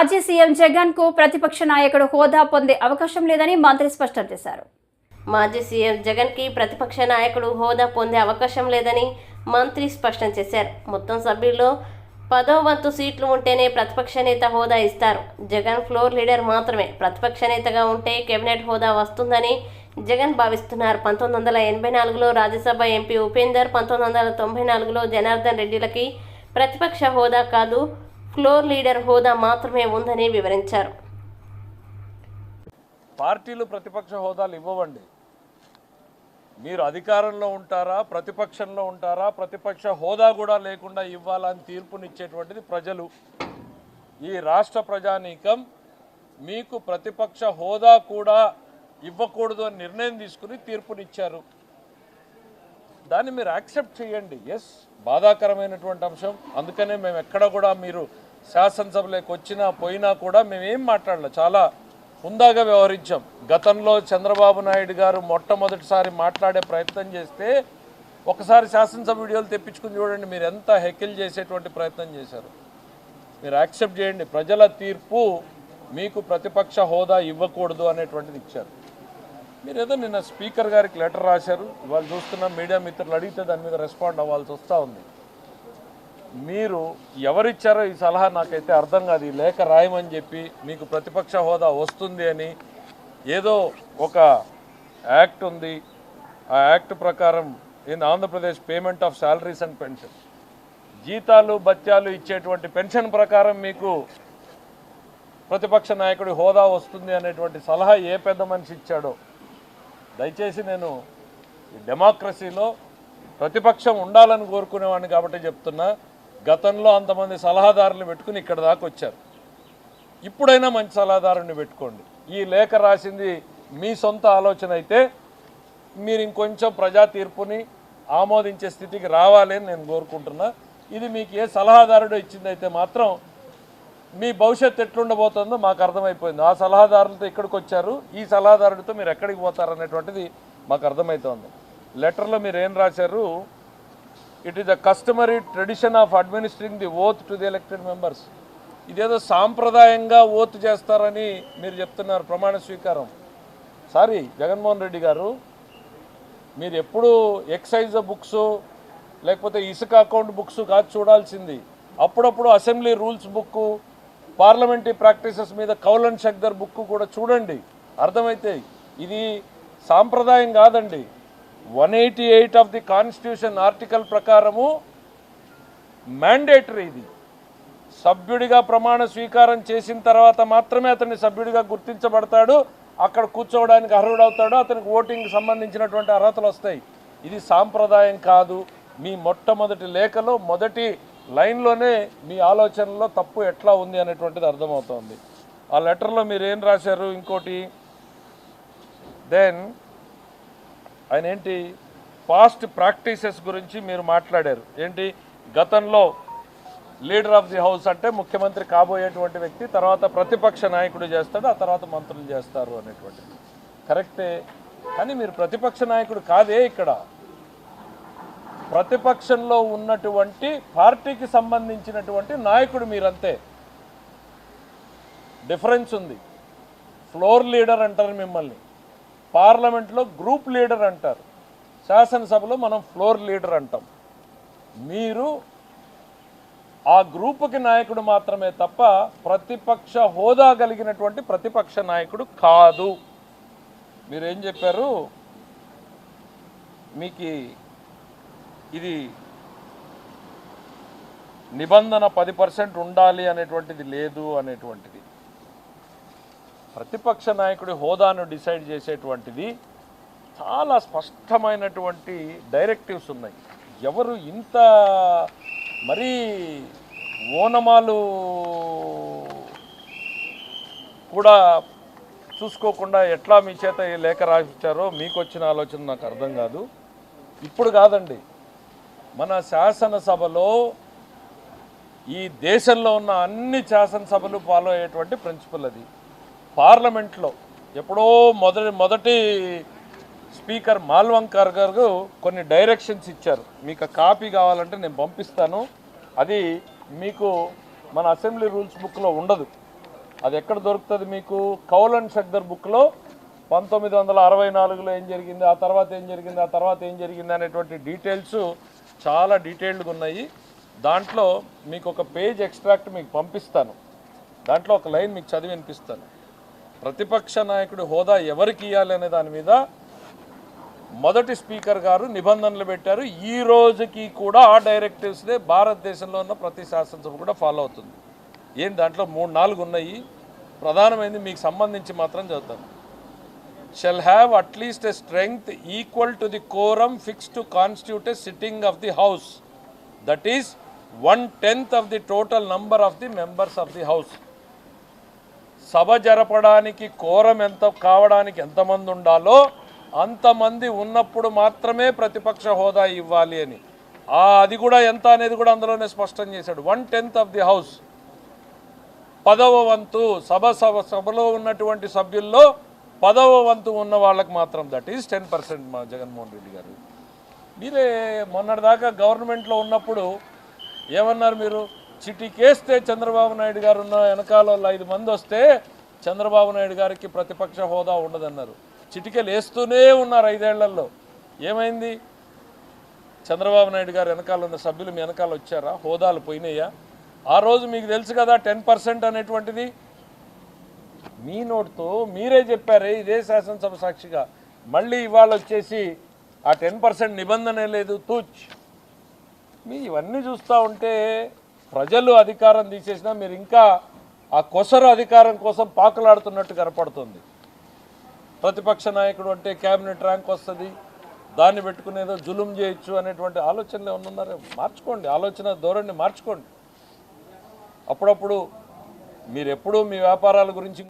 మాజీ సీఎం జగన్కు ప్రతిపక్ష నాయకుడు హోదా పొందే అవకాశం లేదని మంత్రి స్పష్టం చేశారు. మాజీ సీఎం జగన్కి ప్రతిపక్ష నాయకుడు హోదా పొందే అవకాశం లేదని మంత్రి స్పష్టం చేశారు. మొత్తం సభ్యుల్లో పదో వంతు సీట్లు ఉంటేనే ప్రతిపక్ష నేత హోదా ఇస్తారు. జగన్ ఫ్లోర్ లీడర్ మాత్రమే. ప్రతిపక్ష నేతగా ఉంటే కేబినెట్ హోదా వస్తుందని జగన్ భావిస్తున్నారు. పంతొమ్మిది వందల ఎనభై నాలుగులో రాజ్యసభ ఎంపీ ఉపేందర్ పంతొమ్మిది వందల తొంభై నాలుగులో జనార్దన్ రెడ్డిలకి ప్రతిపక్ష హోదా కాదు ఫ్లోర్ లీడర్ హోదా మాత్రమే ఉందని వివరించారు. పార్టీలు ప్రతిపక్ష హోదాలు ఇవ్వవండి. మీరు అధికారంలో ఉంటారా ప్రతిపక్షంలో ఉంటారా ప్రతిపక్ష హోదా కూడా లేకుండా ఇవ్వాలని తీర్పునిచ్చేటువంటిది ప్రజలు. ఈ రాష్ట్ర ప్రజానీకం మీకు ప్రతిపక్ష హోదా కూడా ఇవ్వకూడదు అని నిర్ణయం తీసుకుని తీర్పునిచ్చారు. దాన్ని మీరు యాక్సెప్ట్ చేయండి. ఎస్ బాధాకరమైనటువంటి అంశం. అందుకనే మేము ఎక్కడ కూడా మీరు శాసనసభలోకి వచ్చినా పోయినా కూడా మేమేం మాట్లాడలే చాలా హుందాగా వ్యవహరించాం. గతంలో చంద్రబాబు నాయుడు గారు మొట్టమొదటిసారి మాట్లాడే ప్రయత్నం చేస్తే ఒకసారి శాసనసభ వీడియోలు తెప్పించుకుని చూడండి మీరు ఎంత హెకిల్ చేసేటువంటి ప్రయత్నం చేశారు. మీరు యాక్సెప్ట్ చేయండి. ప్రజల తీర్పు మీకు ప్రతిపక్ష హోదా ఇవ్వకూడదు అనేటువంటిది ఇచ్చారు. మీరు ఏదో నిన్న స్పీకర్ గారికి లెటర్ రాశారు ఇవాళ చూస్తున్న మీడియా మిత్రులు అడిగితే దాని మీద రెస్పాండ్ అవ్వాల్సి వస్తూ ఉంది. మీరు ఎవరిచ్చారో ఈ సలహా నాకైతే అర్థం కాదు. ఈ లేఖ రాయమని చెప్పి మీకు ప్రతిపక్ష హోదా వస్తుంది అని ఏదో ఒక యాక్ట్ ఉంది. ఆ యాక్ట్ ప్రకారం in Andhra Pradesh payment of salaries and pension. జీతాలు బత్యాలు ఇచ్చేటువంటి పెన్షన్ ప్రకారం మీకు ప్రతిపక్ష నాయకుడి హోదా వస్తుంది అనేటువంటి సలహా ఏ పెద్ద మనిషి ఇచ్చాడో దయచేసి నేను ఈ డెమోక్రసీలో ప్రతిపక్షం ఉండాలని కోరుకునేవాడిని కాబట్టి చెప్తున్నా గతంలో అంతమంది సలహాదారులు పెట్టుకుని ఇక్కడ దాకా వచ్చారు. ఇప్పుడైనా మంచి సలహాదారుని పెట్టుకోండి. ఈ లేఖ రాసింది మీ సొంత ఆలోచన అయితే మీరు ఇంకొంచెం ప్రజా తీర్పుని ఆమోదించే స్థితికి రావాలి అని నేను కోరుకుంటున్నా. ఇది మీకు ఏ సలహాదారుడు ఇచ్చిందైతే మాత్రం మీ భవిష్యత్తు ఎట్లుండబోతుందో మాకు అర్థమైపోయింది. ఆ సలహాదారులతో ఇక్కడికి వచ్చారు? ఈ సలహాదారుడితో మీరు ఎక్కడికి పోతారు అనేటువంటిది మాకు అర్థమవుతోంది లెటర్లో మీరు ఏం రాశారు? It is the customary tradition of administering the oath to the elected members ఇదేదో సాంప్రదాయంగా ఓత్ చేస్తారని మీరు చెప్తున్నారు ప్రమాణ స్వీకారం. సారీ జగన్మోహన్ రెడ్డి గారు మీరు ఎప్పుడు ఎక్సైజ్ బుక్స్ లేకపోతే ఇసుక అకౌంట్ బుక్స్ కాదు చూడాల్సింది. అప్పుడప్పుడు assembly rules book parliamentary practices మీద కౌలన్ షక్దర్ బుక్ కూడా చూడండి. అర్థమైతే ఇది సాంప్రదాయం కాదండి. One eighty eight of the constitution article ప్రకారము మ్యాండేటరీ ఇది. సభ్యుడిగా ప్రమాణ స్వీకారం చేసిన తర్వాత మాత్రమే అతన్ని సభ్యుడిగా గుర్తించబడతాడు. అక్కడ కూర్చోవడానికి అర్హుడవుతాడు. అతనికి ఓటింగ్ సంబంధించినటువంటి అర్హతలు వస్తాయి. ఇది సాంప్రదాయం కాదు. మీ మొట్టమొదటి లేఖలో మొదటి లైన్లోనే మీ ఆలోచనలో తప్పు ఎట్లా ఉంది అనేటువంటిది అర్థమవుతోంది. ఆ లెటర్లో మీరు ఏం రాశారు ఇంకోటి? దెన్ ఆయన ఏంటి? పాస్ట్ ప్రాక్టీసెస్ గురించి మీరు మాట్లాడారు. ఏంటి? గతంలో లీడర్ ఆఫ్ ది హౌస్ అంటే ముఖ్యమంత్రి కాబోయేటువంటి వ్యక్తి తర్వాత ప్రతిపక్ష నాయకుడు చేస్తాడు ఆ తర్వాత మంత్రులు చేస్తారు అనేటువంటిది. కరెక్టే. కానీ మీరు ప్రతిపక్ష నాయకుడు కాదే ఇక్కడ. ప్రతిపక్షంలో ఉన్నటువంటి పార్టీకి సంబంధించినటువంటి నాయకుడు మీరంతే. డిఫరెన్స్ ఉంది. ఫ్లోర్ లీడర్ అంటారు మిమ్మల్ని. పార్లమెంట్లో గ్రూప్ లీడర్ అంటారు. శాసనసభలో మనం ఫ్లోర్ లీడర్ అంటాం. మీరు ఆ గ్రూపుకి నాయకుడు మాత్రమే తప్ప ప్రతిపక్ష హోదా కలిగినటువంటి ప్రతిపక్ష నాయకుడు కాదు. మీరేం చెప్పారు? మీకు ఇది నిబంధన పది పర్సెంట్ ఉండాలి అనేటువంటిది లేదు అనేటువంటిది. ప్రతిపక్ష నాయకుడి హోదాను డిసైడ్ చేసేటువంటిది చాలా స్పష్టమైనటువంటి డైరెక్టివ్స్ ఉన్నాయి. ఎవరు ఇంత మరీ ఓనమాలు కూడా చూసుకోకుండా ఎట్లా మీ చేత ఈ లేఖ రాసిచ్చారో మీకు వచ్చిన ఆలోచన నాకు అర్థం కాదు. ఇప్పుడు కాదండి. మన శాసనసభలో ఈ దేశంలో ఉన్న అన్ని శాసనసభలు ఫాలో అయ్యేటువంటి ప్రిన్సిపల్ అది. పార్లమెంట్లో ఎప్పుడో మొదటి మొదటి స్పీకర్ మాల్వంకర్ గారు కొన్ని డైరెక్షన్స్ ఇచ్చారు. మీకు కాపీ కావాలంటే నేను పంపిస్తాను. అది మీకు మన అసెంబ్లీ రూల్స్ బుక్లో ఉండదు. అది ఎక్కడ దొరుకుతుంది మీకు? కౌలన్ షగ్దర్ బుక్లో పంతొమ్మిది వందల అరవై నాలుగులో ఏం జరిగింది? ఆ తర్వాత ఏం జరిగింది? ఆ తర్వాత ఏం జరిగింది? అనేటువంటి డీటెయిల్స్ చాలా డీటెయిల్డ్గా ఉన్నాయి. దాంట్లో మీకు ఒక పేజ్ ఎక్స్ట్రాక్ట్ మీకు పంపిస్తాను. దాంట్లో ఒక లైన్ మీకు చదివి వినిపిస్తాను. ప్రతిపక్ష నాయకుడి హోదా ఎవరికి ఇవ్వాలి అనే దాని మీద మొదటి స్పీకర్ గారు నిబంధనలు పెట్టారు. ఈ రోజుకి కూడా ఆ డైరెక్టివ్స్నే భారతదేశంలో ఉన్న ప్రతి శాసనసభ కూడా ఫాలో అవుతుంది. ఏం దాంట్లో మూడు నాలుగు ఉన్నాయి. ప్రధానమైనది మీకు సంబంధించి మాత్రం చదువుతాను. Shall have at least a strength equal to the quorum fix to constitute a sitting of the house that is one tenth of the total number of the members of the house సభ జరపడానికి quorum ఎంత కావడానికి ఎంతమంది ఉండాలో అంతమంది ఉన్నప్పుడు మాత్రమే ప్రతిపక్ష హోదా ఇవ్వాలి అని. అది కూడా ఎంత అనేది కూడా అందులోనే స్పష్టం చేశాడు. One tenth of the house పదవ వంతు సభ సభ సభలో ఉన్నటువంటి సభ్యుల్లో పదవ వంతు ఉన్న వాళ్ళకి మాత్రం దట్ ఈస్ టెన్ పర్సెంట్ మా జగన్మోహన్ రెడ్డి గారు. మీరే మొన్నటిదాకా గవర్నమెంట్లో ఉన్నప్పుడు ఏమన్నారు మీరు? చిటికేస్తే చంద్రబాబు నాయుడు గారు ఉన్న వెనకాల ఐదు మంది వస్తే చంద్రబాబు నాయుడు గారికి ప్రతిపక్ష హోదా ఉండదన్నారు. చిటికెలు వేస్తూనే ఉన్నారు ఐదేళ్ళలో. ఏమైంది? చంద్రబాబు నాయుడు గారు వెనకాల ఉన్న సభ్యులు మీ వెనకాల వచ్చారా? హోదాలు పోయినాయా? ఆ రోజు మీకు తెలుసు కదా టెన్ పర్సెంట్ అనేటువంటిది మీ నోటితో మీరే చెప్పారే ఇదే శాసనసభ సాక్షిగా. మళ్ళీ ఇవాళ వచ్చేసి ఆ టెన్ పర్సెంట్ నిబంధనే లేదు తూచ్. మీ ఇవన్నీ చూస్తూ ఉంటే ప్రజలు అధికారం తీసేసినా మీరు ఇంకా ఆ కొసరు అధికారం కోసం పాకులాడుతున్నట్టు కనపడుతుంది. ప్రతిపక్ష నాయకుడు అంటే క్యాబినెట్ ర్యాంక్ వస్తుంది దాన్ని పెట్టుకునేదో జులుం చేయొచ్చు అనేటువంటి ఆలోచనలు ఏమన్నా ఉన్నారో? మార్చుకోండి ఆలోచన ధోరణి మార్చుకోండి. అప్పుడప్పుడు మీరు ఎప్పుడూ మీ వ్యాపారాల గురించి